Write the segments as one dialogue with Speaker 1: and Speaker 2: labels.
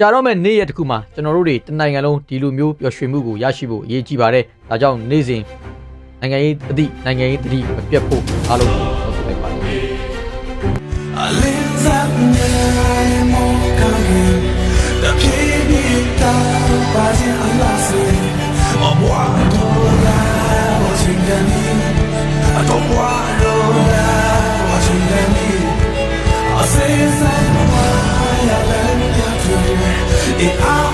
Speaker 1: ကြာတော့မဲ့နေ့ရက်တစ်ခုမှာကျွန်တော်တို့တွေတနိုင်ငံလုံးဒီလိုမျိုးပျော်ရွှင်မှုကိုရရှိဖို့အရေးကြီးပါတယ်ဒါကြောင့်နေ့စဉ်နိုင်ငံရေးအသည့်နိုင်ငံရေးတတိမပြတ်ဖို့အားလုံးကိုပြောဆိုလိုက်ပါတယ်
Speaker 2: I live up near more coming. The baby down, rising a lost Oh, boy, I don't lie, watching the need. I don't want to lie, watching the need. I say it. I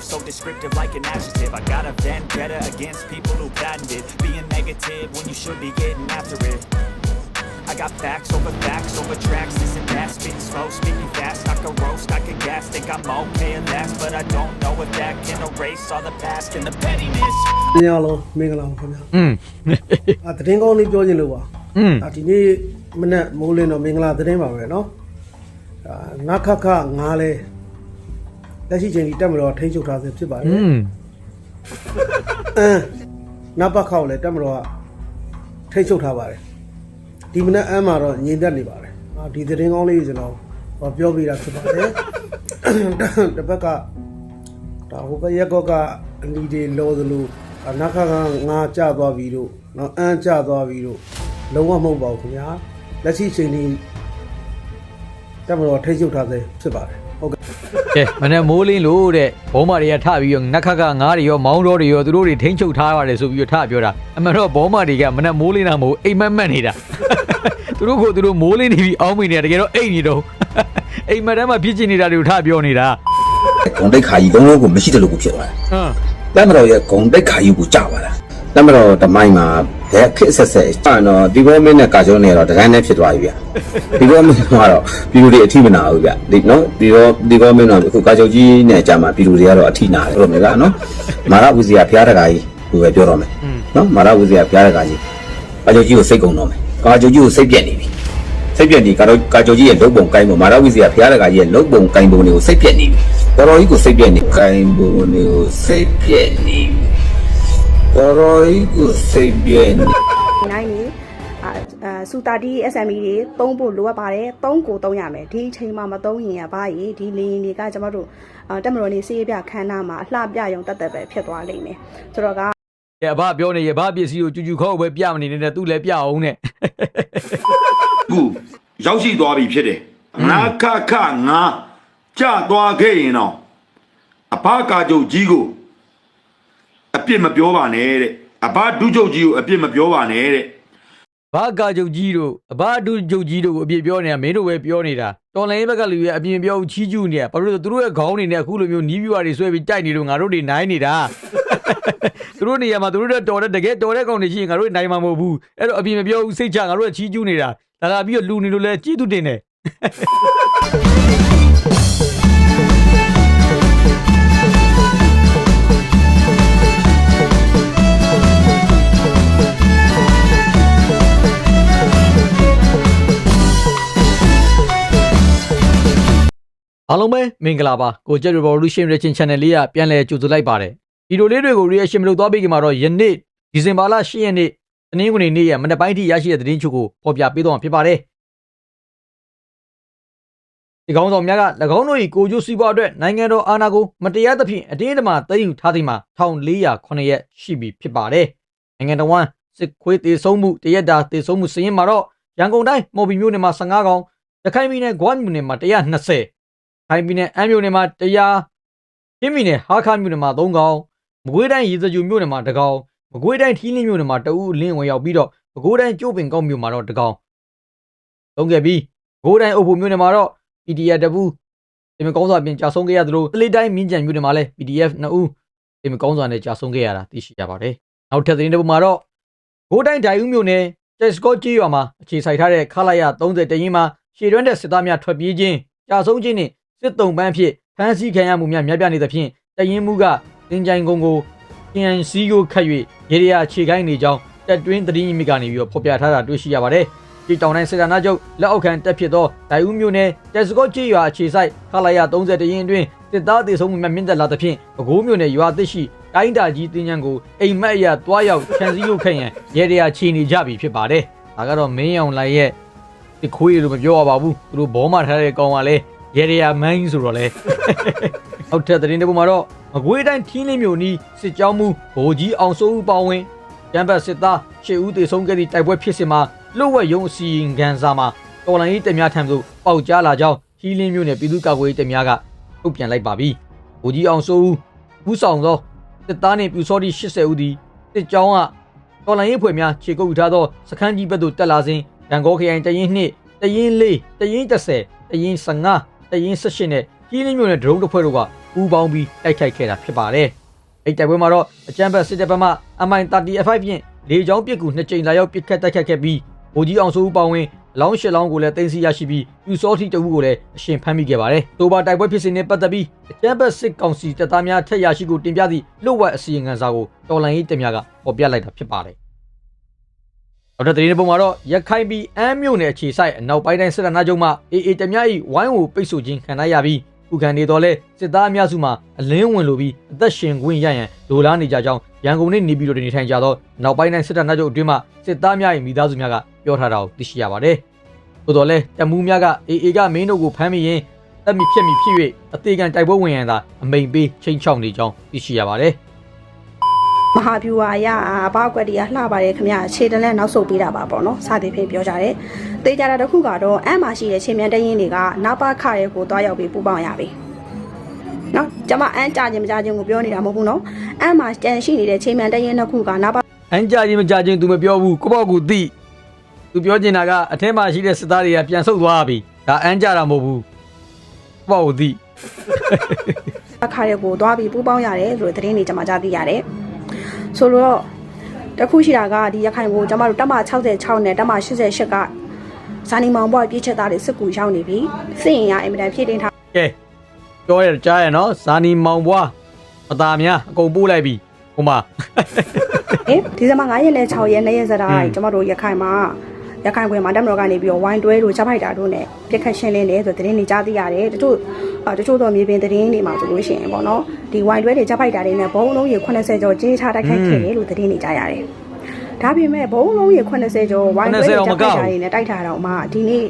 Speaker 3: word I move so descriptive like an adjective I got a vendetta against people who patented Being negative when you should be getting after it I got facts over facts over tracks This and that, spitting slow, speaking fast I can roast, I can gas, think I'm okay at last But I don't know if that can erase all the past and the pettiness
Speaker 4: ။ညလုံးမင်္ဂလာပါခင်ဗျာ
Speaker 1: อืม
Speaker 4: ။အာသတင်းကောင်းလေးပြောချင်လို့ပါ
Speaker 1: อืม
Speaker 4: ။အာဒီနေ့မနေ့မိုးလင်းတော့မင်္ဂလာသတင်းပါပဲเนาะ။အာနခခငါလဲ လက်ရှိချိန်ထိတက်မတော်ထိန်းချုပ်ထားဆဲဖြစ်ပါတယ်အင်းနဘခောက်လည်းတက်မတော်ကထိန်းချုပ်ထားပါတယ်ဒီမနက်အမ်းမှာတော့ငြိမ်သက်နေပါတယ်အာဒီသတင်းကောင်းလေးကျွန်တော်ပြောပြတာဖြစ်ပါတယ်တစ်ဘက်ကဒါဟိုဘက်ရက်ကော့ကအနီတွေလောသလိုနခကငါကြသွားပြီတို့နော်အမ်းကြသွားပြီတို့လုံးဝမဟုတ်ပါဘူးခင်ဗျာလက်ရှိချိန်ထိတက်မတော်ထိတ်ချုပ်ထားသေးဖြစ်ပါတယ် ကဲ့
Speaker 1: ကဲမနေ့မိုးလင်းလို့တဲ့ဘုံမာတွေကထပြီးတော့နက်ခတ်ကငားတွေရောမောင်းတော်တွေရောသူတို့တွေထိန်းချုပ်ထားရတယ်ဆိုပြီးတော့ထပြောတာအမှန်တော့ဘုံမာတွေကမနေ့မိုးလင်းတာမဟုတ်အိမ်မက်မက်နေတာသူတို့ကသူတို့မိုးလင်းနေပြီးအောင်းမိနေတာတကယ်တော့အိမ်နေတော့အိမ်မက်ထဲမှာဖြစ်ချင်နေတာတွေကိုထပြောနေတာ
Speaker 5: ဂုံတိတ်ခါကြီးလုံးလုံးကိုမရှိတယ်လို့ကိုဖြစ်သွားတယ်
Speaker 1: ဟမ်။
Speaker 5: လက်မတော်ရဲ့ဂုံတိတ်ခါကြီးကိုကြာသွားတာ။လ က်မတော်တမိုင်းမှာဘယ်ခစ်ဆက်ဆက်ကြာတော့ဒီဘောမင်းနဲ့ကာကျော်နဲ့တော့တကိုင်းနဲ့ဖြစ်သွားပြီဗျ။ဒီဘောမင်းကတော့ပြည်သူတွေအထိမနာဘူးဗျ။ဒီနော်ဒီဘောဒီဘောမင်းတော့အခုကာကျော်ကြီးနဲ့ကြာမှာပြည်သူတွေကတော့အထိနာတယ်ဟုတ်မယ်ဗျာနော်။မာရဝီစီကဘုရားတကာကြီးကိုပဲပြောတော့မယ်။နော်မာရဝီစီကဘုရားတကာကြီးကာကျော်ကြီးကိုစိတ်ကုန်တော့မယ်။ကာကျော်ကြီးကိုစိတ်ပြက်နေပြီ။စိတ်ပြက်နေကာတော့ကာကျော်ကြီးရဲ့လုတ်ပုံကိုင်းပုံမာရဝိဇ္ဇာဘုရားတကာကြီးရဲ့လုတ်ပုံကိုင်းပုံတွေကိုစိတ်ပြက်နေပြီတော်တော်ကြီးကိုစိတ်ပြက်နေကိုင်းပုံတွေကိုစိတ်ပြက်နေပြီ တော်တော်ကြီးကိုစိတ်ပြက်နေ
Speaker 6: နိုင်နေအာအာစူတာတီ SME တွေသုံးဖို့လိုအပ်ပါတယ်သုံးကိုသုံးရမယ်ဒီအချိန်မှာမသုံးရင်ရပါရင်ဒီလေရင်တွေကကျွန်တော်တို့အာတက်မတော်နေစေးပြခန်းနာမှာအလှပြရုံတက်တက်ပဲဖြစ်သွားလိမ့်မယ်ဆိုတော့က
Speaker 1: ကဲအဘပြောနေရဘပစ္စည်းကိုကျူကျူခေါက်ပဲပြမနေနဲ့သူလည်းပြအောင်နဲ့
Speaker 7: ခုရောက်ရှိသွားပြီဖြစ်တယ်ငါခခငါကြသွားခဲ့ရင်တော့အဘကာကျုပ်ကြီးကို အပြစ်မပြောပါနဲ့တဲ့အဘဒုကျုပ်ကြီးကိုအပြစ်မပြောပါနဲ့တဲ့
Speaker 1: ဘာကာကျုပ်ကြီးတို့အဘအတုကျုပ်ကြီးတို့ကိုအပြစ်ပြောနေတာမင်းတို့ပဲပြောနေတာတော်လိုင်းဘက်ကလူရဲ့အပြင်ပြောချီးကျူးနေတာဘာလို့လဲဆိုသူတို့ရဲ့ခေါင်းတွေနဲ့အခုလိုမျိုးနီးပြွားတွေဆွဲပြီးတိုက်နေလို့ငါတို့တွေနိုင်နေတာသူတို့နေရာမှာသူတို့တဲ့တော်တဲ့တကယ်တော်တဲ့ကောင်တွေရှိရင်ငါတို့နိုင်မှာမဟုတ်ဘူးအဲ့တော့အပြင်မပြောဘူးစိတ်ချငါတို့ကချီးကျူးနေတာဒါလာပြီးတော့လူနေလို့လဲကြီးသူတင်တယ် အားလုံးပဲမင်္ဂလာပါကိုကျက် Revolution Reaction Channel လေးကပြန်လည်ကြိုဆိုလိုက်ပါတယ်ဗီဒီယိုလေးတွေကို reaction မလုပ်သွားပြီးခင်မှာတော့ယနေ့ဒီဇင်ဘာလ10ရက်နေ့တနင်္ဂနွေနေ့ရဲ့မနက်ပိုင်းထိရရှိတဲ့သတင်းချုပ်ကိုဖော်ပြပေးတော့မှာဖြစ်ပါတယ်ဒီကောင်းဆောင်များက၎င်းတို့၏ကိုကျိုးစီးပွားအတွက်နိုင်ငံတော်အာဏာကိုမတရားသဖြင့်အတင်းအဓမ္မသိမ်းယူထားသည်မှာ1409ရက်ရှိပြီဖြစ်ပါတယ်နိုင်ငံတော်ဝန်စစ်ခွေးတေဆုံးမှုတရက်တာတေဆုံးမှုစည်ရင်မှာတော့ရန်ကုန်တိုင်းမော်ဘီမြို့နယ်မှာ15ကောင်ရခိုင်ပြည်နယ်ဂွာမြို့နယ်မှာ120 ခိုင်ပြည်နယ်အမ်းမြို့နယ်မှာတရားပြည်ပြည်နယ်ဟာခါမြို့နယ်မှာ3ကောင်မကွေးတိုင်းရေစကြိုမြို့နယ်မှာ1ကောင်မကွေးတိုင်းထီးလင်းမြို့နယ်မှာ2ဦးအလင်းဝင်ရောက်ပြီးတော့မကွေးတိုင်းကျိုးပင်ကောက်မြို့မှာတော့1ကောင်သုံးခဲ့ပြီးမကွေးတိုင်းအုပ်ဖို့မြို့နယ်မှာတော့ PDF တပူဒီမကောင်းစွာပြင်ကြာဆုံးခဲ့ရသလိုတလေးတိုင်းမြင်းကြံမြို့နယ်မှာလည်း PDF 2ဦးဒီမကောင်းစွာနဲ့ကြာဆုံးခဲ့ရတာသိရှိရပါတယ်နောက်ထပ်သတင်းတစ်ပုဒ်မှာတော့ဂိုးတိုင်းဒိုင်ဦးမြို့နယ်ကျက်စကော့ကြီးရွာမှာအခြေစိုက်ထားတဲ့ခလာရ30တရင်မှာရှေတွန်းတဲ့စစ်သားများထွက်ပြေးခြင်းကြာဆုံးခြင်းနှင့် စစ်တုံးပန်းဖြစ်ဖမ်းဆီးခံရမှုများများပြားနေသဖြင့်တရင်မှုကတင်ကြိုင်ကုန်းကို PNC ကိုခတ်၍ရေရရာခြေခိုင်းနေကြောင်းတက်တွင်းသတင်းရင်းမြစ်ကနေပြီးတော့ဖော်ပြထားတာတွေ့ရှိရပါတယ်။ဒီတောင်တိုင်းစစ်တာနာချုပ်လက်အောက်ခံတက်ဖြစ်သောဒိုင်ဦးမြို့နယ်တက်စကော့ချီရွာအခြေဆိုင်ခလာရ30တရင်အတွင်းစစ်သားတေဆုံးမှုများမြင့်တက်လာသဖြင့်ပဲခူးမြို့နယ်ရွာသစ်ရှိတိုင်းတာကြီးတင်ញံကိုအိမ်မက်အရတွားရောက်ခြံစည်းရုပ်ခန့်ရန်ရေရရာခြေနေကြပြီဖြစ်ပါတယ်။ဒါကတော့မင်းအောင်လိုက်ရဲ့ဒီခွေးလို့မပြောရပါဘူး။သူတို့ဘောမထားတဲ့ကောင်ကလည်း ရေရရာမန်းဆိုတော့လေနောက်ထပ်သတင်းတစ်ပုဒ်မှာတော့မကွေးတိုင်းထင်းလင်းမြို့နီးစစ်ကြောင်းမှုဗိုလ်ကြီးအောင်စိုးဦးပါဝင်ရန်ဘတ်စစ်သားရှေ့ဦးတေဆုံးခဲ့သည့်တိုက်ပွဲဖြစ်စဉ်မှာလွတ်ဝက်ရုံအစီရင်ခံစာမှာတော်လိုင်းရေးတများထံသို့ပေါက်ကြားလာကြောင်းထင်းလင်းမြို့နယ်ပြည်သူ့ကာကွယ်ရေးတများကထုတ်ပြန်လိုက်ပါပြီဗိုလ်ကြီးအောင်စိုးဦးဦးဆောင်သောစစ်သားနှင့်ပြူစောတိ80ဦးသည်စစ်ကြောင်းကတော်လိုင်းရေးဖွဲ့များခြေကုပ်ယူထားသောစခန်းကြီးဘက်သို့တက်လာစဉ်ရန်ကုန်ခရိုင်တရင်နှင့်တရင်၄တရင်30တရင်15 တရင်18နဲ့ထင်းလင်းမြို့နယ်ဒရုန်းတစ်ဖွဲ့တို့ကပူးပေါင်းပြီးတိုက်ခိုက်ခဲ့တာဖြစ်ပါတယ်။အဲ့တိုက်ပွဲမှာတော့အကြမ်းဖက်စစ်တပ်ဘက်မှ MI35 ဖြင့်လေကြောင်းပစ်ကူနှစ်ကြိမ်လာရောက်ပစ်ခတ်တိုက်ခိုက်ခဲ့ပြီးဗိုလ်ကြီးအောင်စိုးဦးပေါင်းဝင်အလောင်းရှစ်လောင်းကိုလည်းတင်စီရရှိပြီးပြူစောတိတအုပ်ကိုလည်းအရှင်ဖမ်းမိခဲ့ပါတယ်။တိုဘာတိုက်ပွဲဖြစ်စဉ်နဲ့ပတ်သက်ပြီးအကြမ်းဖက်စစ်ကောင်စီတပ်သားများထက်ရရှိကိုတင်ပြသည့်လွတ်ဝက်အစီရင်ခံစာကိုတော်လိုင်းရေးတများကပေါ်ပြလိုက်တာဖြစ်ပါတယ်။နော က်ထပ်သတင်းတစ်ပုဒ်မှာတော့ရခိုင်ပြည်အမ်းမြို့နယ်အခြေဆိုင်အနောက်ပိုင်းတိုင်းစစ်တပ်နာချုပ်မှအေအေတများ၏ဝိုင်းကိုပိတ်ဆို့ခြင်းခံရပြီးဥခံနေတော့လဲစစ်သားအများစုမှာအလင်းဝင်လိုပြီးအသက်ရှင်ခွင့်ရရန်လိုလားနေကြကြောင်းရန်ကုန်နဲ့နေပြည်တော်တွင်နေထိုင်ကြသောနောက်ပိုင်းတိုင်းစစ်တပ်နာချုပ်အတွင်းမှစစ်သားများ၏မိသားစုများကပြောထားတာကိုသိရှိရပါတယ်။သို့တော်လဲတမူးများကအေအေကမင်းတို့ကိုဖမ်းမိရင်တက်မိဖြစ်မိဖြစ်၍အသေးခံတိုက်ပွဲဝင်ရန်သာအမိန်ပေးချိန်ချောက်နေကြောင်းသိရှိရပါတယ်။
Speaker 6: မဟာဗျူဟာအရအဘောက်ကွက်တွေကလှပါတယ်ခင်ဗျခြေတလက်နောက်ဆုတ်ပေးတာပါပေါ့နော်စသည်ဖြင့်ပြောကြတယ်တေးကြတာတစ်ခုကတော့အမ်းမှာရှိတဲ့ချင်းမြန်တရင်တွေကနပခရဲကိုတွားရောက်ပြီးပူပေါင်းရပြီနော်ကျမအမ်းကြခြင်းမကြခြင်းကိုပြောနေတာမဟုတ်ဘူးနော်အမ်းမှာတန်ရှိနေတဲ့ချင်းမြန်တရင်တစ်ခုကနပ
Speaker 1: အန်ကြချင်းမကြချင်း तू မပြောဘူးကိုပေါ့ကူသိ तू ပြောချင်တာကအထက်မှာရှိတဲ့စစ်သားတွေကပြန်ဆုတ်သွားပြီဒါအန်ကြတာမဟုတ်ဘူးကိုပေါ့ကူသိ
Speaker 6: အခါရဲကိုသွားပြီးပူပေါင်းရတယ်ဆိုတဲ့သတင်းတွေကျွန်မကြားသိရတယ် ဆိုတော့တစ်ခုရှိတာကဒီရခိုင်ကိုကျွန်မတို့တက်မ66နဲ့တက်မ88ကဇာနီမောင်ဘွားပြည့်ချက်သားတွေစစ်ကူရောက်နေပြီစစ်ရင်ရအင်မတန်ဖြည့်တင်ထား
Speaker 1: ကဲပြောရကြားရနော်ဇာနီမောင်ဘွားပတာများအကုန်ပို့လိုက်ပြီဟိုမှာ
Speaker 6: ဟင်ဒီဇင်ဘာ9ရက်နဲ့6ရက်နေ့ရက်စတာ
Speaker 1: ဟွန်း
Speaker 6: ကျွန်မတို့ရခိုင်မှာ ရခိုင်ခွင်မှာတက်မတော်ကနေပြီးတော့ဝိုင်းတွဲတို့ချက်ဖိုက်တာတို့နဲ့ပြက်ခတ်ရှင်းလင်းတယ်ဆိုတဲ့သတင်းတွေကြားသိရတယ်တချို့အာတချို့တော့မြေပြင်သတင်းတွေမှာဆိုလို့ရှိရင်ပေါ့နော်ဒီဝိုင်းတွဲတွေချက်ဖိုက်တာတွေနဲ့ဘုံလုံးရေ80ကျော်ကြီးချတိုက်ခိုက်ခဲ့တယ်လို့သတင်းတွေကြားရတယ်ဒါပေမဲ့ဘုံလုံးရေ80ကျော်ဝိုင်းတွဲတွေချက်ဖိုက်တာတွေနဲ့တိုက်ထားတော့မှဒီနေ့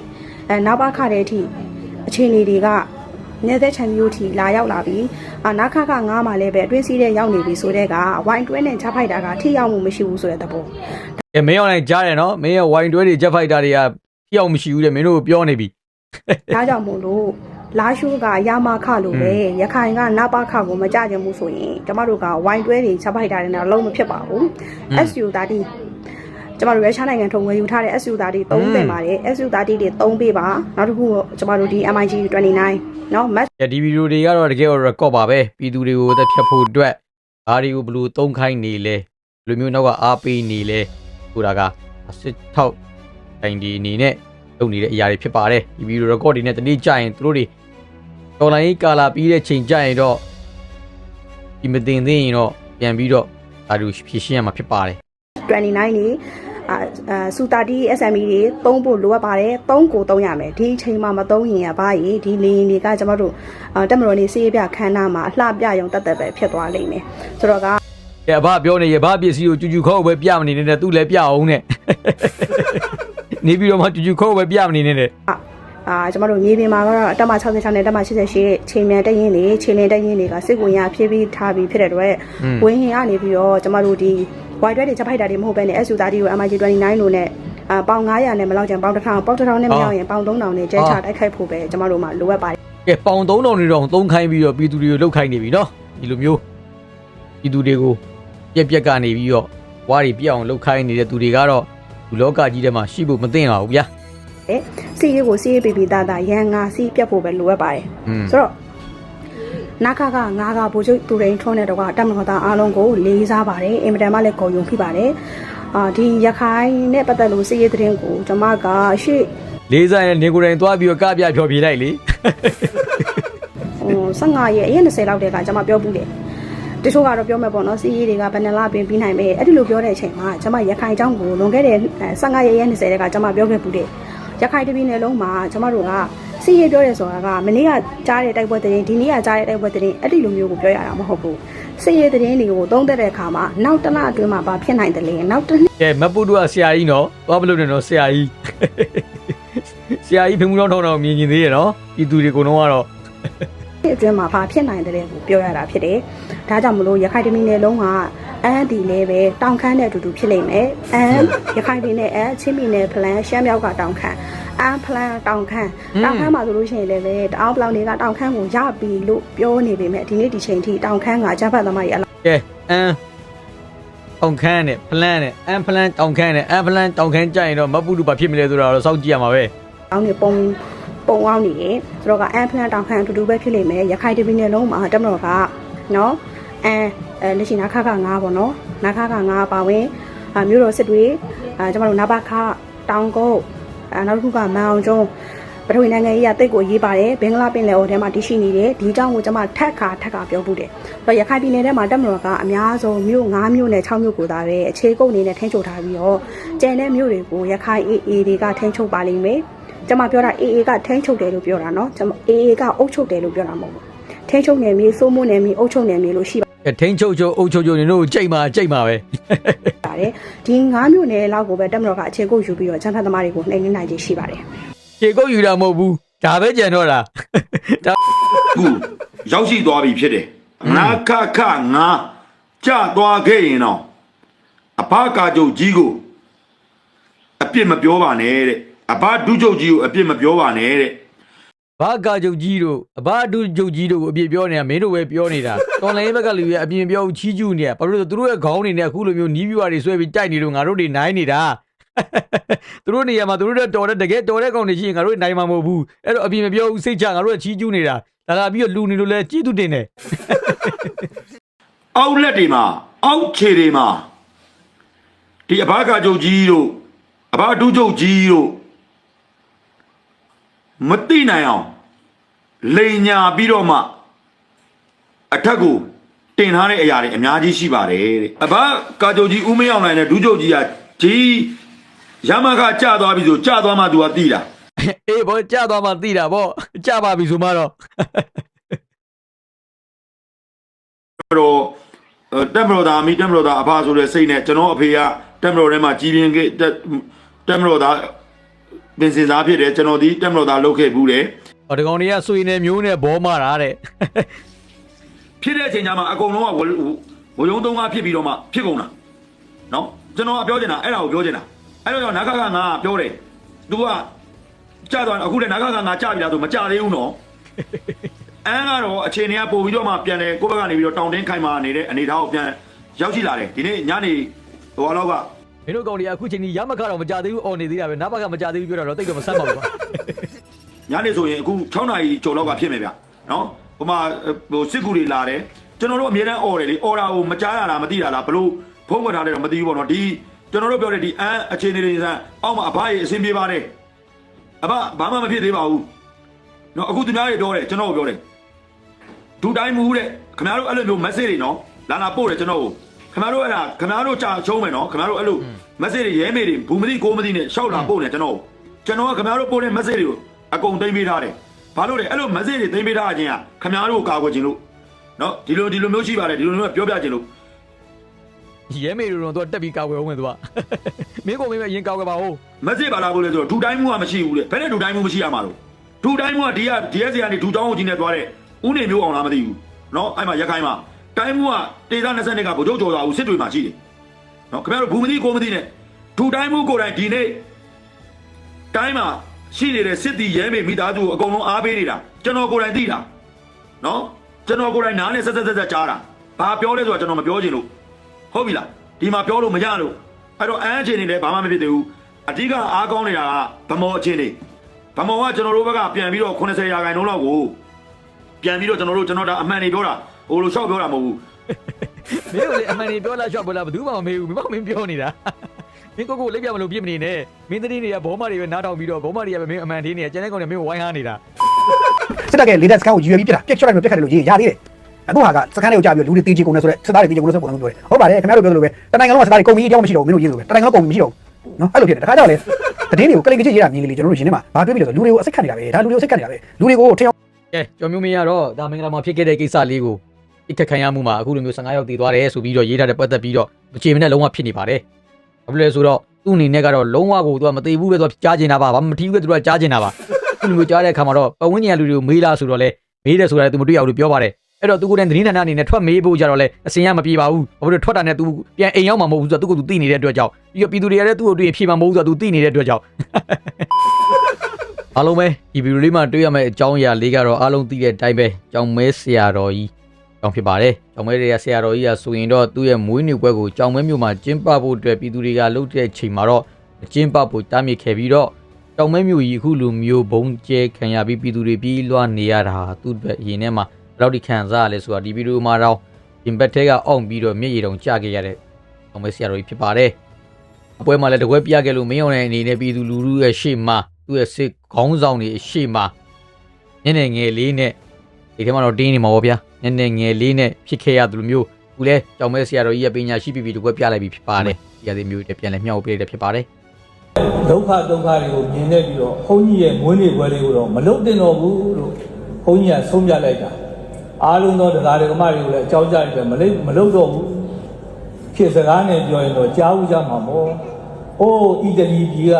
Speaker 6: အဲနောက်ပါခတဲ့အထိအခြေအနေတွေက နေတဲ့ချန်မျိုးထီလာရောက်လာပြီးအာနာခခ9မှာလည်းပဲအတွင်းစည်းတဲ့ရောက်နေပြီဆိုတဲ့ကဝိုင်းတွဲနဲ့ချက်ဖိုက်တာကထိရောက်မှုမရှိဘူးဆိုတဲ့သဘော
Speaker 1: ကဲမင်းအောင်လိုက်ကြားရနော်မင်းရဲ့ဝိုင်တွဲတွေဂျက်ဖိုက်တာတွေကဖျောက်မရှိဘူးတဲ့မင်းတို့ပြောနေပြီ
Speaker 6: ဒါကြောင့်မို့လို့လာရှိုးကရာမခလို့ပဲရခိုင်ကနပခကိုမကြကြဘူးဆိုရင်ကျမတို့ကဝိုင်းတွဲတွေချက်ပိုက်တာတွေနဲ့လုံးမဖြစ်ပါဘူး SU တာတီ ကျမတို့ရရှားနိုင်ငံထုံငွေယူထားတဲ့ SU တာတီ3ပင်ပါတယ် SU တာတီတွေ3ပေးပါနောက်တစ်ခုကျမတို့ဒီ MIG 29เนาะ match
Speaker 1: ဒီဗီဒီယိုတွေကတော့တကယ်ကို record ပါပဲပြည်သူတွေကိုသက်ဖြတ်ဖို့အတွက်ဘာတွေကိုဘယ်လိုသုံးခိုင်းနေလဲဘယ်လိုမျိုးနောက်ကအားပေးနေလဲဆိုတာကစစ်ထောက်တိုင်းဒီအနေနဲ့လုပ်နေတဲ့အရာတွေဖြစ်ပါတယ်ဒီဗီဒီယို record တွေနဲ့တနေ့ကြာရင်သူတို့တွေတော်လိုင်းကာလာပြီးတဲ့ချိန်ကြာရင်တော့ဒီမတင်သေးရင်တော့ပြန်ပြီးတော့ဒါတို့ဖြည့်ရှင်းရမှာဖြစ်ပါတယ်
Speaker 6: 29နေအာအာ စူတာတီ SME တွေသုံးဖို့လိုအပ်ပါတယ်သုံးကိုသုံးရမယ်ဒီအချိန်မှာမသုံးရင်ရပါရီဒီလေရင်တွေကကျမတို့အာတက်မတော်နေစေးပြခန်းနာမှာအလှပြယုံတက်တက်ပဲဖြစ်သွားလိမ့်မယ်ဆိုတော့က
Speaker 1: ကဲအဘပြောနေရဘာပစ္စည်းကိုကြူကြူခေါက်ပဲပြမနေနဲ့သူလည်းပြအောင်နဲ့နေပြီးတော့မှကြူကြူခေါက်ပဲပြမနေနဲ့
Speaker 6: အာကျမတို့မြေပြင်မှာကတော့တက်မ66နဲ့တက်မ88ချိန်မြန်တက်ရင်နေချိန်လင်းတက်ရင်တွေကစစ်ကွန်ရဖြည့်ပြီးထားပြီးဖြစ်တဲ့အတွက်ဝင်းရင်ကနေပြီးတော့ကျမတို့ဒီ ဝိုင်တွဲတွေချက်ဖိုက်တာတွေမဟုတ်ဘဲနဲ့ SU 30 ကို MIG29 လို့နဲ့အာပေါင်900နဲ့မလောက်ချင်ပေါင်1000ပေါင်1000နဲ့မရောက်ရင်ပေါင်3000နဲ့ကျဲချတိုက်ခိုက်ဖို့ပဲကျမတို့မှာလိုအပ်ပါတယ်
Speaker 1: ကဲပေါင်3000နေတော့သုံးခိုင်းပြီးတော့ပြည်သူတွေကိုလှုပ်ခိုင်းနေပြီနော်ဒီလိုမျိုးပြည်သူတွေကိုပြက်ပြက်ကနေပြီးတော့ဝါးတွေပြက်အောင်လှုပ်ခိုင်းနေတဲ့သူတွေကတော့ဒီလောကကြီးထဲမှာရှိဖို့မသင့်ပါဘူးဗျာ
Speaker 6: စီရေးကိုစီရေးပြပြသားသားရန်ငါစီးပြတ်ဖို့ပဲလိုအပ်ပါတယ်
Speaker 1: อืม
Speaker 6: ဆိုတော့ နာခကငါကဘိုလ်ချုပ်သူရိန်ထုံးတဲ့တော့ကတက်မခေါ်သားအားလုံးကိုလေးစားပါတယ်အင်မတန်မှလည်းဂုဏ်ယူဖြစ်ပါတယ်အာဒီရခိုင်နဲ့ပတ်သက်လို့စီရေးသတင်းကိုကျွန်မကရှေ့
Speaker 1: လေးစားရင်နေကိုယ်တိုင်သွားပြီးတော့ကပြဖြောပြလိုက်လေ
Speaker 6: ဟို15ရက်အရက်20လောက်တည်းကကျွန်မပြောဘူးတယ်တချို့ကတော့ပြောမယ်ပေါ့နော်စီးရီတွေကဘယ်နှလပင်ပြီးနိုင်မယ်အဲ့ဒီလိုပြောတဲ့အချိန်မှာကျွန်မရခိုင်အကြောင်းကိုလွန်ခဲ့တဲ့15ရက်ရက်20တည်းကကျွန်မပြောခဲ့ဘူးတယ်ရခိုင်တပြည်နယ်လုံးမှာကျွန်မတို့က စီးရီပြောရဲဆိုတာကမနေ့ကကြားတဲ့တိုက်ပွဲသတင်းဒီနေ့ကကြားတဲ့တိုက်ပွဲသတင်းအဲ့ဒီလိုမျိုးကိုပြောရတာမဟုတ်ဘူးစီးရီသတင်းတွေကိုသုံးသပ်တဲ့အခါမှာနောက်တစ်လအတွင်းမှာဘာဖြစ်နိုင်တယ်လဲနောက်တစ်နှစ်
Speaker 1: ကဲမပုတုကဆရာကြီးနော်သွားမလို့နဲ့နော်ဆရာကြီးဆရာကြီးဖင်မှုတော့ထောင်းတော့မြင်ကျင်သေးရဲ့နော်ပြည်သူတွေကတော့ကတော့
Speaker 6: အတွင်းမှာဘာဖြစ်နိုင်တယ်လဲကိုပြောရတာဖြစ်တယ်။ဒါကြောင့်မလို့ရခိုင်ပြည်နယ်လုံးကအန်းဒီလည်းပဲတောင်ခမ်းတဲ့အတူတူဖြစ်လိမ့်မယ်။အန်းရခိုင်ပြည်နယ်အချင်းပြည်နယ်ဖလန်ရှမ်းမြောက်ကတောင်ခမ်းအန်းဖလန်တောင်ခမ်းတောင်ခမ်းမှာဆိုလို့ရှိရင်လည်းပဲတအောင်းပလောင်တွေကတောင်ခမ်းကိုရပြီလို့ပြောနေပေမဲ့ဒီနေ့ဒီချိန်ထိတောင်ခမ်းကဂျပန်သမားကြီးအလား
Speaker 1: ကဲအမ်တောင်ခမ်းနဲ့ဖလန်နဲ့အမ်ဖလန်တောင်ခမ်းနဲ့အမ်ဖလန်တောင်ခမ်းကြရင်တော့မပုတုဘာဖြစ်မလဲဆိုတော့စောင့်ကြည့်ရမှာပဲ
Speaker 6: အောင်းနေပုံ ပုံအောင်နေတယ်ဆိုတော့ကအန်ဖလန်တောင်ခမ်းအတူတူပဲဖြစ်လိမ့်မယ်ရခိုင်ပြည်နယ်လုံးမှာတက်မတော်ကနော်အန်အဲလက်ရှိနာခါက9ပေါ့နော်နာခါက9ပါဝင်အာမြို့တော်စစ်တွေအာကျွန်တော်တို့နာဘခတောင်ကုတ်အာနောက်တစ်ခုကမန်အောင်ကျွန်းပထဝီနိုင်ငံရေးကတိတ်ကိုရေးပါတယ်ဘင်္ဂလားပင်လယ်အော်ထဲမှာတည်ရှိနေတယ်ဒီအကြောင်းကိုကျွန်မထက်ခါထက်ခါပြောဘူးတယ်ဆိုတော့ရခိုင်ပြည်နယ်ထဲမှာတက်မတော်ကအများဆုံးမြို့9မြို့နဲ့6မြို့ကိုသာပဲအခြေကုပ်အနေနဲ့ထိန်းချုပ်ထားပြီးတော့ကျန်တဲ့မြို့တွေကိုရခိုင် AA တွေကထိန်းချုပ်ပါလိမ့်မယ် ကျွန်မပြောတာ AA ကထိန်းချုပ်တယ်လို့ပြောတာနော်ကျွန်မ AA ကအုပ်ချုပ်တယ်လို့ပြောတာမဟုတ်ဘူးထိန်းချုပ်နယ်မြေစိုးမိုးနယ်မြေအုပ်ချုပ်နယ်မြေလို့ရှိပါ
Speaker 1: ကထိန်ချုပ်ချုပ်အုပ်ချုပ်ချုပ်နေတို့ကြိတ်မှာကြိတ်မှာပဲ
Speaker 6: ပါတယ်ဒီ9မြို့နယ်လောက်ကိုပဲတက်မတော်ကအခြေကိုယူပြီးတော့ချမ်းဖတ်သမားတွေကိုနှိမ်နှင်းနိုင်ခြင်းရှိပါတယ်
Speaker 1: ခြေကုပ်ယူတာမဟုတ်ဘူးဒါပဲကြံတော့တာဒါ
Speaker 7: ခုရောက်ရှိသွားပြီဖြစ်တယ်ငါခခငါကြသွားခဲ့ရင်တော့အဖကာချုပ်ကြီးကိုအပြစ်မပြောပါနဲ့တဲ့ အဘဒုကြုတ်ကြီးကိုအပြစ်မပြောပါနဲ့တဲ့
Speaker 1: ဘာကာချုပ်ကြီးတို့အဘာဒုချုပ်ကြီးတို့ကိုအပြစ်ပြောနေတာမင်းတို့ပဲပြောနေတာတော်လိုင်းဘက်ကလူရဲ့အပြင်ပြောချီးကျူးနေတာဘာလို့လဲဆိုသူတို့ရဲ့ခေါင်းတွေနဲ့အခုလိုမျိုးနီးပြွားတွေဆွဲပြီးတိုက်နေလို့ငါတို့တွေနိုင်နေတာသူတို့နေရာမှာသူတို့တော်တဲ့တကယ်တော်တဲ့ကောင်တွေရှိရင်ငါတို့နိုင်မှာမဟုတ်ဘူးအဲ့တော့အပြင်မပြောဘူးစိတ်ချငါတို့ကချီးကျူးနေတာဒါလာပြီးတော့လူနေလို့လဲကြည်သူတင်တယ်
Speaker 7: အောက်လက်တွေမှာအောက်ခြေတွေမှာဒီအဘကာကြုတ်ကြီးတို့အဘဒုကြုတ်ကြီးတို့ မသိနိုင်အောင်လိန်ညာပြီးတော့မှအထက်ကိုတင်ထားတဲ့အရာတွေအများကြီးရှိပါတယ်တဲ့အဘကာကြုတ်ကြီးဦးမင်းအောင်နိုင်တဲ့ဒုကြုတ်ကြီးကကြီးရမကကြာသွားပြီဆိုကြာသွားမှ तू ကသိတာ
Speaker 1: အေးဘောကြသွားမှသိတာဗောကြပါပြီဆိုမှတော့
Speaker 7: အဲ့တော့အဲတက်မတော်သားအမိတက်မတော်သားအဖဆိုတဲ့စိတ်နဲ့ကျွန်တော်အဖေကတက်မတော်ထဲမှာကြီးပြင်းခဲ့တက်တက်မတော်သား ပင်စင်သားဖြစ်တယ်ကျွန်တော်ဒီတက်မတော်သားလုပ်ခဲ့ဘူးတယ်
Speaker 1: ဟောဒီကောင်တွေကဆွေနေမျိုးနဲ့ဘောမာတာတဲ့
Speaker 7: ဖြစ်တဲ့အချိန်ကျမှအကုန်လုံးကဝဝယုံသုံးကားဖြစ်ပြီးတော့မှဖြစ်ကုန်တာနော်ကျွန်တော်ကပြောချင်တာအဲ့ဒါကိုပြောချင်တာအဲ့တော့နာခကငါပြောတယ် तू ကကြာသွားအခုလည်းနာခကငါကြာပြီလားဆိုမကြာသေးဘူးနော်အန်းကတော့အခြေအနေကပို့ပြီးတော့မှပြန်တယ်ကိုယ့်ဘက်ကနေပြီးတော့တောင်းတင်းခိုင်မာနေတဲ့အနေအထားကိုပြန်ရောက်ရှိလာတယ်ဒီနေ့ညနေဟိုလောက်က
Speaker 1: မင်းတို့ကောင်တွေကအခုချိန်ကြီးရမခတော့မကြသေးဘူးအော်နေသေးတာပဲနောက်ဘက်ကမကြသေးဘူးပြောတာတော့တိတ်တော့မဆတ်ပါဘူးကွာ
Speaker 7: ညနေဆိုရင်အခု6နာရီကျော်လောက်ကဖြစ်မယ်ဗျနော်ဟိုမှာဟိုစစ်ကူတွေလာတယ်ကျွန်တော်တို့အမြဲတမ်းអော်တယ်လေអော်တာကိုမကြားရတာမသိတာလားဘလို့ဖုံးကွက်ထားတယ်တော့မသိဘူးပေါ့နော်ဒီကျွန်တော်တို့ပြောတဲ့ဒီအန်းအခြေအနေတွေစမ်းအောက်မှာအဖရေအဆင်ပြေပါတယ်အဖဘာမှမဖြစ်သေးပါဘူးနော်အခုသူများတွေပြောတယ်ကျွန်တော်ကိုပြောတယ်ဒူတိုင်းမူတဲ့ခင်ဗျားတို့အဲ့လိုမျိုး message တွေနော်လာလာပို့တယ်ကျွန်တော်ကို ခင်ဗျားတို့အဲ့ဒါခင်ဗျားတို့ကြာချုံးမယ်နော်ခင်ဗျားတို့အဲ့လို message တွေရဲမေတွေဘူးမသိကိုမသိနဲ့ရှောက်လာပို့နေကျွန်တော်ကျွန်တော်ကခင်ဗျားတို့ပို့တဲ့ message တွေကိုအကုန်သိမ်းပေးထားတယ်ဘာလို့လဲအဲ့လို message တွေသိမ်းပေးထားခြင်းကခင်ဗျားတို့ကာကွယ်ခြင်းလို့နော်ဒီလိုဒီလိုမျိုးရှိပါတယ်ဒီလိုမျိုးပြောပြခြင်းလို့
Speaker 1: ရဲမေတို့တော့တက်ပြီးကာကွယ်အောင်မယ်သူကမင်းကိုမင်းပဲရင်ကာကွယ်ပါဦး
Speaker 7: message ပါလာဖို့လဲဆိုတော့ဒူတိုင်းမှုကမရှိဘူးလေဘယ်နဲ့ဒူတိုင်းမှုမရှိရမှာလို့ဒူတိုင်းမှုကဒီက DS ကနေဒူတောင်းကိုကြီးနဲ့သွားတဲ့ဦးနေမျိုးအောင်လားမသိဘူးနော်အဲ့မှာရက်ခိုင်းမှာ တိုင်းမှုကတေသ20နှစ်ကဗိုလ်ချုပ်ကျော်သာဦးစစ်တွေမှာရှိတယ်နော်ခင်ဗျားတို့ဘူမတိကိုမတိနဲ့ဒူတိုင်းမှုကိုတိုင်းဒီနေ့တိုင်းမှာရှိနေတဲ့စစ်တီရဲမေမိသားစုအကုန်လုံးအားပေးနေတာကျွန်တော်ကိုယ်တိုင်သိတာနော်ကျွန်တော်ကိုယ်တိုင်နားနဲ့ဆက်ဆက်ဆက်ဆက်ကြားတာဘာပြောလဲဆိုတော့ကျွန်တော်မပြောချင်လို့ဟုတ်ပြီလားဒီမှာပြောလို့မရလို့အဲ့တော့အန်းအခြေအနေလည်းဘာမှမဖြစ်သေးဘူးအဓိကအားကောင်းနေတာကဗမောအခြေအနေဗမောကကျွန်တော်တို့ဘက်ကပြန်ပြီးတော့80ရာခိုင်နှုန်းလောက်ကိုပြန်ပြီးတော့ကျွန်တော်တို့ကျွန်တော်ဒါအမှန်နေပြောတာ ဟိုလိုလျှောက်ပြောတာမဟုတ်ဘူး
Speaker 1: မင်းတို့လေအမှန်ကြီးပြောလားရှော့ပြောလားဘယ်သူမှမမေးဘူးမင်းမမင်းပြောနေတာမင်းကိုကိုလက်ပြမလို့ပြစ်မနေနဲ့မင်းတတိတွေကဘောမတွေပဲနားထောင်ပြီးတော့ဘောမတွေကပဲမင်းအမှန်တင်းနေကျန်တဲ့ကောင်တွေမင်းကိုဝိုင်းဟားနေတာ
Speaker 8: စစ်တပ်ကလေတပ်စကန်ကိုရွေပြီးပြစ်တာပြစ်ချလိုက်လို့ပြစ်ခတ်တယ်လို့ရေးရသေးတယ်အခုဟာကစကန်တွေကိုကြာပြီးလူတွေတေးချကုန်နေဆိုတော့စစ်သားတွေတေးချကုန်နေဆိုပုံစံမျိုးပြောတယ်ဟုတ်ပါတယ်ခင်ဗျားတို့ပြောသလိုပဲတနိုင်ငံလုံးကစစ်သားတွေကုန်ပြီးအကြောင်းမရှိတော့ဘူးမင်းတို့ရေးသလိုပဲတနိုင်ငံလုံးကုန်ပြီးမရှိတော့ဘူးနော်အဲ့လိုဖြစ်တယ်တခါကြောက်လေတည်င်းတွေကိုကလိကချစ်ရေးတာမြင်လေကျွန်တော်တို့ရှင်ထဲမှာဘာတွေးပြီးလဲဆိုလူတွေကိုအစိတ်ခတ်နေတာပဲဒါလူတွေကိုအစိတ်ခတ်နေတာပဲလူတွေကိုထင်အောင်
Speaker 1: ကဲကျော်မျိုးမင်းကတော့ဒါမင်္ဂလာမှာဖြစ်ခဲ့တဲ့ကိစ္စလေးကို အစ်ခတ်ခံရမှုမှာအခုလိုမျိုး15ရောက်တည်သွားတယ်ဆိုပြီးတော့ရေးထားတဲ့ပတ်သက်ပြီးတော့မချေမနဲ့လုံးဝဖြစ်နေပါတယ်။ဘာဖြစ်လဲဆိုတော့သူ့အနေနဲ့ကတော့လုံးဝကိုသူကမသိဘူးပဲသူကကြားကျင်တာပါဘာမှမထီးဘူးပဲသူကကြားကျင်တာပါ။အခုလိုမျိုးကြားတဲ့အခါမှာတော့ပဝင်းကျင်လူတွေကိုမေးလာဆိုတော့လေမေးတယ်ဆိုတာလည်းသူမတွေ့ရဘူးလို့ပြောပါတယ်။အဲ့တော့သူကိုယ်တိုင်သတင်းဌာနအနေနဲ့ထွက်မေးဖို့ကြတော့လေအစင်ရမပြေပါဘူး။ဘာဖြစ်လို့ထွက်တာနဲ့သူပြန်အိမ်ရောက်မှာမဟုတ်ဘူးဆိုတော့သူကသူသိနေတဲ့အတွက်ကြောင့်ပြီးတော့ပြည်သူတွေကလည်းသူ့ကိုတွေ့ရင်ဖြေမှာမဟုတ်ဘူးဆိုတော့သူသိနေတဲ့အတွက်ကြောင့်အားလုံးပဲဒီဗီဒီယိုလေးမှာတွေ့ရမယ့်အကြောင်းအရာလေးကတော့အားလုံးသိတဲ့အတိုင်းပဲကြောင်မဲဆရာတော်ကြီး ကြောင်ဖြစ်ပါတယ်ကြောင်မဲတွေကဆရာတော်ကြီးကဆိုရင်တော့သူ့ရဲ့မွေးနေ့ပွဲကိုကြောင်မဲမြို့မှာကျင်းပဖို့အတွက်ပြည်သူတွေကလှုပ်တဲ့ချိန်မှာတော့ကျင်းပဖို့တားမြစ်ခဲ့ပြီးတော့ကြောင်မဲမြို့ကြီးအခုလူမျိုးဘုံကျဲခံရပြီးပြည်သူတွေပြီးလွှားနေရတာဟာသူ့အတွက်အရင်ထဲမှာဘယ်လောက်ထိခံစားရလဲဆိုတာဒီဗီဒီယိုမှာတော့ရင်ဘတ်ထဲကအောင့်ပြီးတော့မျက်ရည်တုံကျခဲ့ရတဲ့ကြောင်မဲဆရာတော်ကြီးဖြစ်ပါတယ်အပွဲမှာလည်းတကွဲပြခဲ့လို့မင်းအောင်တဲ့အနေနဲ့ပြည်သူလူထုရဲ့ရှေ့မှာသူ့ရဲ့စစ်ခေါင်းဆောင်တွေရှေ့မှာညနေငယ်လေးနဲ့ဒီထဲမှာတော့တင်းနေမှာပေါ့ဗျာ ညနေငယ်လေးနဲ့ဖြစ်ခဲ့ရသလိုမျိုးခုလဲကြောင်မဲဆရာတော်ကြီးရဲ့ပညာရှိပြီပြီတကွဲပြလိုက်ပြီဖြစ်ပါတယ်ဒီရသေးမျိုးတွေပြန်လဲမြောက်ပေးလိုက်တဲ့ဖြစ်ပါတယ်
Speaker 9: ဒုက္ခဒုက္ခတွေကိုမြင်နေပြီးတော့ဘုန်းကြီးရဲ့မွေးနေ့ပွဲလေးကိုတော့မလုပ်တင်တော့ဘူးလို့ဘုန်းကြီးကဆုံးဖြတ်လိုက်တာအားလုံးသောတရားဓမ္မတွေကိုလည်းအကြောင်းကြားပြီးမလိမလုပ်တော့ဘူးဖြစ်စကားနဲ့ပြောရင်တော့ကြားဦးကြမှာမို့ဟိုးအီတလီပြည်က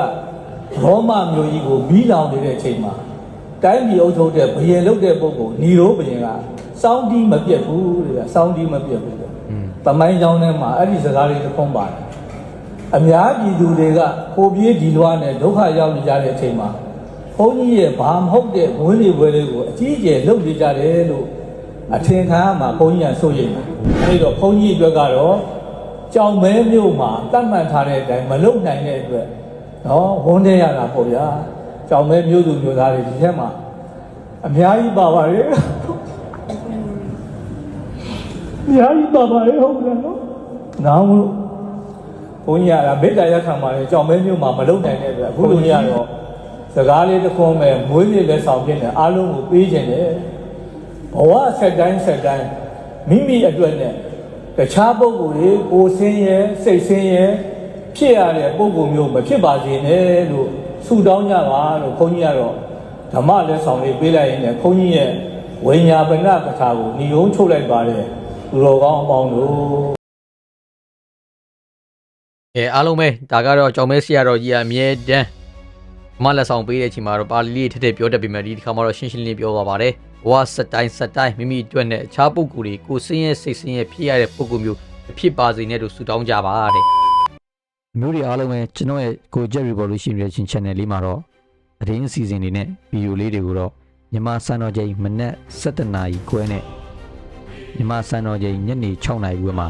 Speaker 9: ရောမမြို့ကြီးကိုမီးလောင်နေတဲ့အချိန်မှာ တိုင်းပြည်အုပ်ချုပ်တဲ့ဘယင်လုတ်တဲ့ပုဂ္ဂိုလ်ညီရိုးဘယင်ကစောင်းတီးမပြတ်ဘူးတဲ့စောင်းတီးမပြတ်ဘူးတဲ့တမိုင်းကြောင်းထဲမှာအဲ့ဒီစကားလေးတစ်ခွန်းပါတယ်အများပြည်သူတွေကကိုပြေးဒီလွားနဲ့ဒုက္ခရောက်နေကြတဲ့အချိန်မှာဘုန်းကြီးရဲ့ဘာမဟုတ်တဲ့ဝင်းတွေပွဲလေးကိုအကြီးအကျယ်လုပ်နေကြတယ်လို့အထင်ခံရမှာဘုန်းကြီးကဆိုရင်အဲဒီတော့ဘုန်းကြီးအတွက်ကတော့ကြောင်မဲမြို့မှာတတ်မှတ်ထားတဲ့အတိုင်းမလုပ်နိုင်တဲ့အတွက်နော်ဝန်းထဲရတာပေါ့ဗျာ ကြောင်မဲမြို့သူမြို့သားတွေဒီထဲမှာအများကြီးပါပါရဲ့အများကြီးပါပါရဲ့ဟုတ်ကဲ့နော်နောင်လို့ဘုန်းကြီးကမေတ္တာရက်ခံပါလေကြောင်မဲမျိုးမှာမလုံနိုင်တဲ့အတွက်အခုလိုကြီးကတော့စကားလေးတစ်ခွန်းပဲမွေးနေ့လက်ဆောင်ပြနေအားလုံးကိုပေးခြင်းတယ်ဘဝဆက်တိုင်းဆက်တိုင်းမိမိအတွက်နဲ့တခြားပုဂ္ဂိုလ်တွေကိုယ်ဆင်းရဲစိတ်ဆင်းရဲဖြစ်ရတဲ့ပုဂ္ဂိုလ်မျိုးမဖြစ်ပါစေနဲ့လို့ ဆုတောင်းကြပါလို့ဘုန်းကြီးကတော့ဓမ္မလက်ဆောင်လေးပေးလိုက်ရင်လည်းဘုန်းကြီးရဲ့ဝိညာပနကထာကိုညီုံချုပ်လိုက်ပါတယ်လူတော်ကောင်းအပေါင်းတို့
Speaker 1: အဲအားလုံးပဲဒါကတော့ကြောင်မဲဆရာတော်ကြီးအမြဲတမ်းမလက်ဆောင်ပေးတဲ့အချိန်မှာတော့ပါဠိလေးထက်ထက်ပြောတတ်ပေမဲ့ဒီတစ်ခါမှာတော့ရှင်းရှင်းလင်းလင်းပြောသွားပါတယ်ဘဝစတိုင်းစတိုင်းမိမိအတွက်နဲ့အခြားပုဂ္ဂိုလ်တွေကိုစင်းရဲစိတ်စင်းရဲဖြစ်ရတဲ့ပုဂ္ဂိုလ်မျိုးမဖြစ်ပါစေနဲ့လို့ဆုတောင်းကြပါတဲ့ မျိုးတွေအားလုံးပဲကျွန်တော်ရဲ့ကိုကြက် revolution ရဲ့ချင်း channel လေးမှာတော့သတင်းအစီအစဉ်တွေနဲ့ဗီဒီယိုလေးတွေကိုတော့မြန်မာစံတော်ချိန်မနက်7:00နာရီခွဲနဲ့မြန်မာစံတော်ချိန်ညနေ6:00နာရီခွဲမှာ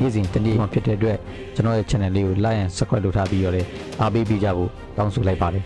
Speaker 1: နေ့စဉ်တနေ့မှဖြစ်တဲ့အတွက်ကျွန်တော်ရဲ့ channel လေးကို like and subscribe လုပ်ထားပြီးတော့လည်းအားပေးပေးကြဖို့တောင်းဆိုလိုက်ပါတယ်